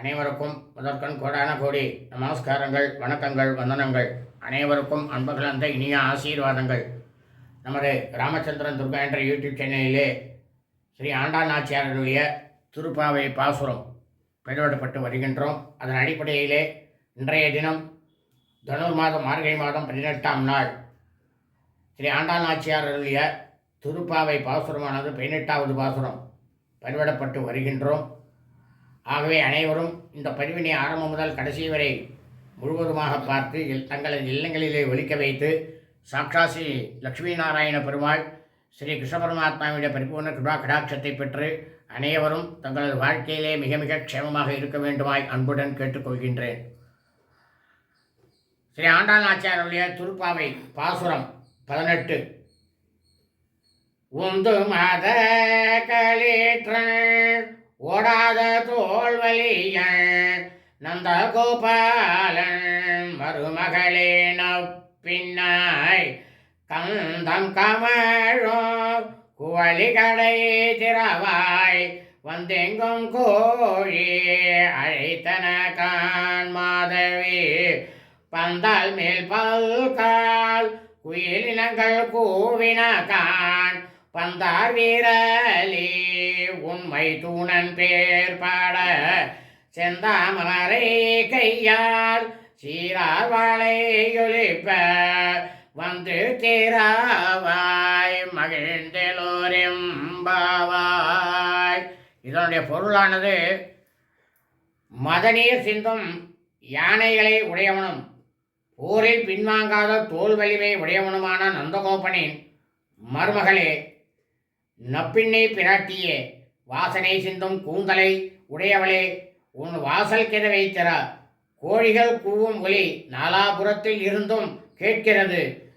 அனைவருக்கும் முதற்கண் கோடான கோடி நமஸ்காரங்கள் வணக்கங்கள் வந்தனங்கள். அனைவருக்கும் அன்பு கலந்த இனிய ஆசீர்வாதங்கள். நமது ராமச்சந்திரன் துர்கா என்ற யூடியூப் சேனலிலே ஸ்ரீ ஆண்டாள் நாச்சியாருடைய திருப்பாவை பாசுரம் வெளியிடப்பட்டு வருகின்றோம். அதன் அடிப்படையிலே இன்றைய தினம் தனுர் மாதம் மார்கழி மாதம் பதினெட்டாம் நாள் ஸ்ரீ ஆண்டாள் நாச்சியாருடைய திருப்பாவை பாசுரமானது பதினெட்டாவது பாசுரம் பதிவிடப்பட்டு வருகின்றோம். ஆகவே அனைவரும் இந்த பதிவினை ஆரம்பம் முதல் கடைசி வரை முழுவதுமாக பார்த்து தங்களது இல்லங்களிலே ஒலிக்க வைத்து சாக்ஷா ஸ்ரீ லக்ஷ்மி நாராயண பெருமாள் ஸ்ரீ கிருஷ்ண பரமாத்மாவுடைய பரிபூர்ண கிருபா கடாட்சத்தை பெற்று அனைவரும் தங்களது வாழ்க்கையிலே மிக மிக க்ஷேமமாக இருக்க வேண்டுமாய் அன்புடன் கேட்டுக்கொள்கின்றேன். ஸ்ரீ ஆண்டாள் நாச்சியாருடைய திருப்பாவை பாசுரம் பதினெட்டு. உந்து மத களிற்றள் ஓடாத தோல்வலியள் நந்த கோபாலன் மருமகளே நப்பின்னாய் கந்தம் கமழோ குவளிகளை திறவாய் வந்தெங்கும் கோழி அழைத்தன கான் மாதவி. பந்தால் மேல் பல்கால் குயிலினங்கள் கூவின கான் வந்தார் வீரலே உண்மை தூணன் பேர் பாட செந்தாமரை கையால் சீரார் வாழையொழிப்ப வந்து தேராவாய் மகிழ்ந்தெலோரெம்பாவாய் இதனுடைய பொருளானது மதநீர் சிந்தும் யானைகளை உடையவனும் போரில் பின்வாங்காத தோல் வலிமை உடையவனுமான நந்தகோபனின் மருமகளே நப்பிண்ணை பிராட்டியே வாசனை சிந்தும் கூந்தலை உடையவளே உன் வாசல் கிதவை திற கோழிகள் கூவும் ஒலி நாலாபுரத்தில் இருந்தும் கேட்கிறது.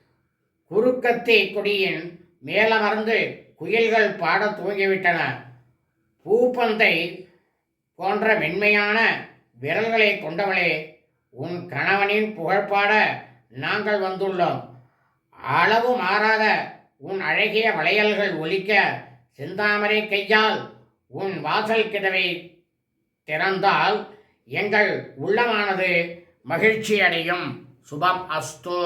குறுக்கத்தி கொடியின் மேலமர்ந்து குயில்கள் பாடத் துவங்கிவிட்டன. பூப்பந்தை போன்ற மென்மையான விரல்களை கொண்டவளே உன் கணவனின் புகழ்பாட நாங்கள் வந்துள்ளோம். அளவு மாறாத உன் அழகிய வளையல்கள் ஒலிக்க செந்தாமரை கையால் உன் வாசல் கிதவை திறந்தால் எங்கள் உள்ளமானது மகிழ்ச்சி அடையும் சுபம் அஸ்தோ